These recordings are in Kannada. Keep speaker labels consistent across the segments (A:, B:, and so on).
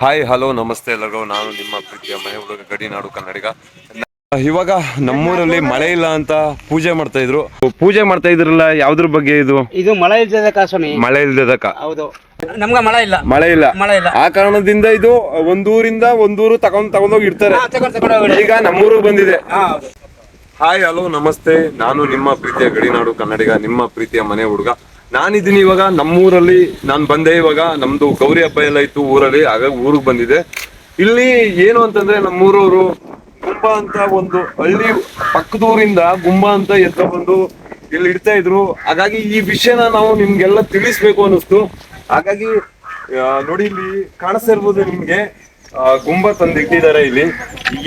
A: ಹಾಯ್ ಹಲೋ ನಮಸ್ತೆ ಎಲ್ಲರಿಗೂ. ನಾನು ನಿಮ್ಮ ಪ್ರೀತಿಯ ಮನೆ ಹುಡುಗ ಗಡಿನಾಡು ಕನ್ನಡಿಗ. ಇವಾಗ ನಮ್ಮೂರಲ್ಲಿ ಮಳೆ ಇಲ್ಲ ಅಂತ ಪೂಜೆ ಮಾಡ್ತಾ ಇದ್ರು. ಪೂಜೆ ಮಾಡ್ತಾ ಇದ್ರಲ್ಲ ಯಾವ್ದ್ರ ಬಗ್ಗೆ ಇದು?
B: ಇದು ಮಳೆ ಇಲ್ದದ ಸ್ವಾಮಿ.
A: ಮಳೆ ಇಲ್ದದಕ
B: ಹೌದು. ನಮ್ಗೆ ಮಳೆ ಇಲ್ಲ.
A: ಮಳೆ ಇಲ್ಲ.
B: ಮಳೆ ಇಲ್ಲ.
A: ಆ ಕಾರಣದಿಂದ ಇದು ಒಂದೂರಿಂದ ಒಂದೂರು ತಗೊಂಡ್ ತಗೊಂಡೋಗಿ ಇಡ್ತಾರೆ.
B: ಹೋಗ್ಬಿಡಿ.
A: ಈಗ ನಮ್ಮೂರು ಬಂದಿದೆ. ಹಾಯ್ ಹಲೋ ನಮಸ್ತೆ. ನಾನು ನಿಮ್ಮ ಪ್ರೀತಿಯ ಗಡಿನಾಡು ಕನ್ನಡಿಗ ನಿಮ್ಮ ಪ್ರೀತಿಯ ಮನೆ ಹುಡುಗ. ನಾನಿದ್ದೀನಿ ಇವಾಗ, ನಮ್ಮೂರಲ್ಲಿ ನಾನು ಬಂದೆ ಇವಾಗ, ನಮ್ದು ಗೌರಿ ಹಬ್ಬ ಎಲ್ಲ ಇತ್ತು ಊರಲ್ಲಿ ಹಾಗಾಗಿ ಊರಿಗೆ ಬಂದಿದೆ ಇಲ್ಲಿ ಏನು ಅಂತಂದ್ರೆ ನಮ್ಮೂರವರು ಗುಂಬ ಅಂತ ಒಂದು ಹಳ್ಳಿ ಪಕ್ಕದೂರಿಂದ ಗುಂಬ ಅಂತ ಎತ್ತ ಬಂದು ಇಲ್ಲಿ ಇಡ್ತಾ ಇದ್ರು. ಹಾಗಾಗಿ ಈ ವಿಷಯನ ನಾವು ನಿಮ್ಗೆಲ್ಲ ತಿಳಿಸ್ಬೇಕು ಅನ್ನಿಸ್ತು. ಹಾಗಾಗಿ ನೋಡಿ ಇಲ್ಲಿ ಕಾಣಿಸ್ತಾ ಇರ್ಬೋದು ನಿಮ್ಗೆ ಗುಂಬ ತಂದಿಟ್ಟಿದ್ದಾರೆ ಇಲ್ಲಿ.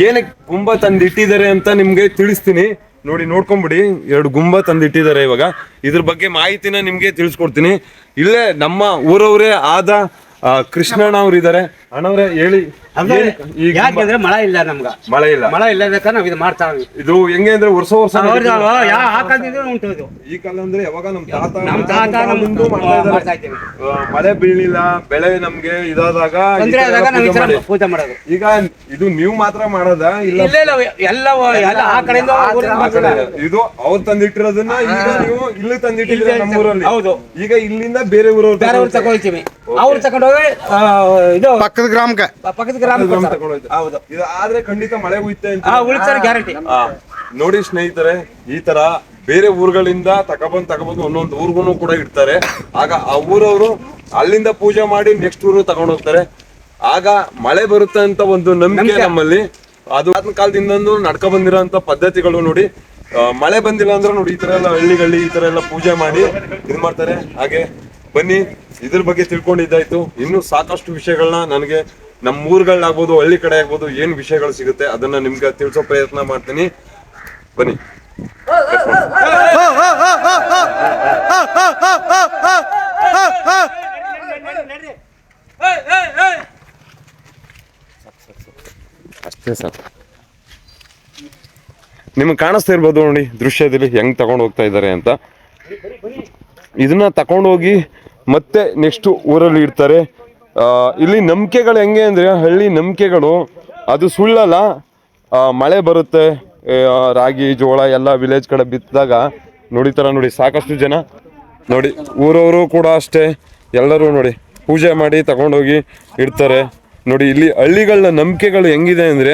A: ಏನಕ್ಕೆ ಗುಂಬ ತಂದಿಟ್ಟಿದ್ದಾರೆ ಅಂತ ನಿಮ್ಗೆ ತಿಳಿಸ್ತೀನಿ. ನೋಡಿ, ನೋಡ್ಕೊಂಬಿಡಿ. ಎರಡು ಗುಂಬ ತಂದಿಟ್ಟಿದ್ದಾರೆ ಇವಾಗ. ಇದ್ರ ಬಗ್ಗೆ ಮಾಹಿತಿನ ನಿಮ್ಗೆ ತಿಳಿಸ್ಕೊಡ್ತೀನಿ. ಇಲ್ಲೇ ನಮ್ಮ ಊರವರೇ ಆದ ಕೃಷ್ಣಣ್ಣ ಅವ್ರು ಇದ್ದಾರೆ ಅಣ್ಣವ್ರೆ ಹೇಳಿ. ಈಗ
B: ಯಾಕೆಂದ್ರೆ ಮಳೆ ಇಲ್ಲ ನಮ್ಗ.
A: ಮಳೆ ಇಲ್ಲ.
B: ಮಳೆ ಇಲ್ಲದಕ್ಕ ನಾವ್ ಇದು ಮಾಡ್ತಾ
A: ಇದು ಹೆಂಗೆ ಅಂದ್ರೆ ವರ್ಷ ವರ್ಷ
B: ಉಂಟು ಇದು.
A: ಈ ಕಾಲ ಅಂದ್ರೆ ಯಾವಾಗ ನಮ್ ತಾತ
B: ನಮ್ ತಾತ
A: ಮುಂದೆ ಮಾಡ್ತಾ.
B: ಇದ್ದೀವಿ
A: ಮಳೆ ಬೀಳಿಲ್ಲ ಬೆಳೆ ನಮ್ಗೆ ಇದಾದಾಗ
B: ಆದಾಗ ನಾವ್ ಈ
A: ಪೂಜೆ
B: ತರ ಪೂಜೆ ಮಾಡೋದು.
A: ಈಗ ಇದು ನೀವು ಮಾತ್ರ ಮಾಡೋದ? ಇಲ್ಲ
B: ಇಲ್ಲ ಇಲ್ಲ ಎಲ್ಲ ಎಲ್ಲ ಆ ಕಡೆಯಿಂದ
A: ಇದು ಅವ್ರು ತಂದಿಟ್ಟಿರೋದನ್ನ ಈಗ ನೀವು ಇಲ್ಲಿ ತಂದಿಟ್ಟಿದ್ರೆ
B: ಇಲ್ಲಿ
A: ನಮ್ಮೂರಲ್ಲಿ
B: ಹೌದು.
A: ಈಗ ಇಲ್ಲಿಂದ ಬೇರೆ ಊರವ್ರು
B: ಬೇರೆ ಊರ್ ತಗೊಳ್ತೀವಿ. ಅವ್ರು ತಗೊಂಡೋಗಿ ಇದು
C: ಪಕ್ಕದ ಗ್ರಾಮಕ್ಕೆ.
B: ಪಕ್ಕದ ಗ್ರಾಮ ಕೊಡ್ತಾರೆ.
A: ಹೌದು. ಇದು ಆದ್ರೆ ಖಂಡಿತ ಮಳೆ ಹುಯ್ತೆ ಅಂತ.
B: ಆ ಉಳಿತಾರೆ ಗ್ಯಾರಂಟಿ.
A: ಆ, ನೋಡಿ ಸ್ನೇಹಿತರೆ ಈ ತರ ಬೇರೆ ಊರುಗಳಿಂದ ತಗೊಬಂದ್ ತಗೊಬಂದು ಒಂದೊಂದು ಊರ್ಗು ಕೂಡ ಇಡ್ತಾರೆ. ಆಗ ಆ ಊರವರು ಅಲ್ಲಿಂದ ಪೂಜೆ ಮಾಡಿ ನೆಕ್ಸ್ಟ್ ಊರು ತಗೊಂಡು ಹೋಗ್ತಾರೆ. ಆಗ ಮಳೆ ಬರುತ್ತೆ ಅಂತ ಒಂದು ನಂಬಿಕೆ ನಮ್ಮಲ್ಲಿ. ಅದು ಕಾಲದಿಂದಂದು ಕಾಲದಿಂದ ನಡ್ಕ ಬಂದಿರೋ ಪದ್ಧತಿಗಳು ನೋಡಿ. ಆ, ಮಳೆ ಬಂದಿಲ್ಲ ಅಂದ್ರೆ ನೋಡಿ ಈ ತರ ಎಲ್ಲ ಹಳ್ಳಿಗಳಲ್ಲಿ ಈ ತರ ಎಲ್ಲ ಪೂಜೆ ಮಾಡಿ ಇದು ಮಾಡ್ತಾರೆ. ಹಾಗೆ ಬನ್ನಿ, ಇದ್ರ ಬಗ್ಗೆ ತಿಳ್ಕೊಂಡಿದ್ದಾಯ್ತು. ಇನ್ನು ಸಾಕಷ್ಟು ವಿಷಯಗಳನ್ನ ನನಗೆ ನಮ್ಮ ಊರುಗಳಾಗ್ಬೋದು, ಹಳ್ಳಿ ಕಡೆ ಆಗ್ಬೋದು, ಏನು ವಿಷಯಗಳು ಸಿಗುತ್ತೆ ಅದನ್ನ ನಿಮ್ಗೆ ತಿಳಿಸೋ ಪ್ರಯತ್ನ ಮಾಡ್ತೀನಿ. ಬನ್ನಿ. ಅಷ್ಟೇ ಸರ್. ನಿಮ್ಗೆ ಕಾಣಿಸ್ತಾ ಇರ್ಬೋದು ನೋಡಿ, ದೃಶ್ಯದಲ್ಲಿ ಹೆಂಗ್ ತಗೊಂಡು ಹೋಗ್ತಾ ಇದ್ದಾರೆ ಅಂತ. ಇದನ್ನ ತಗೊಂಡೋಗಿ ಮತ್ತೆ ನೆಕ್ಸ್ಟ್ ಊರಲ್ಲಿ ಇಡ್ತಾರೆ. ಇಲ್ಲಿ ನಂಬಿಕೆಗಳು ಹೆಂಗೆ ಅಂದ್ರೆ ಹಳ್ಳಿ ನಂಬಿಕೆಗಳು, ಅದು ಸುಳ್ಳಲ್ಲ. ಮಳೆ ಬರುತ್ತೆ ರಾಗಿ, ಜೋಳ ಎಲ್ಲ ವಿಲೇಜ್ ಕಡೆ ಬಿತ್ತಿದಾಗ ನೋಡಿತಾರ ನೋಡಿ, ಸಾಕಷ್ಟು ಜನ ನೋಡಿ, ಊರವರು ಕೂಡ ಅಷ್ಟೇ, ಎಲ್ಲರೂ ನೋಡಿ ಪೂಜೆ ಮಾಡಿ ತಗೊಂಡೋಗಿ ಇಡ್ತಾರೆ. ನೋಡಿ, ಇಲ್ಲಿ ಹಳ್ಳಿಗಳ ನಂಬಿಕೆಗಳು ಹೆಂಗಿದೆ ಅಂದ್ರೆ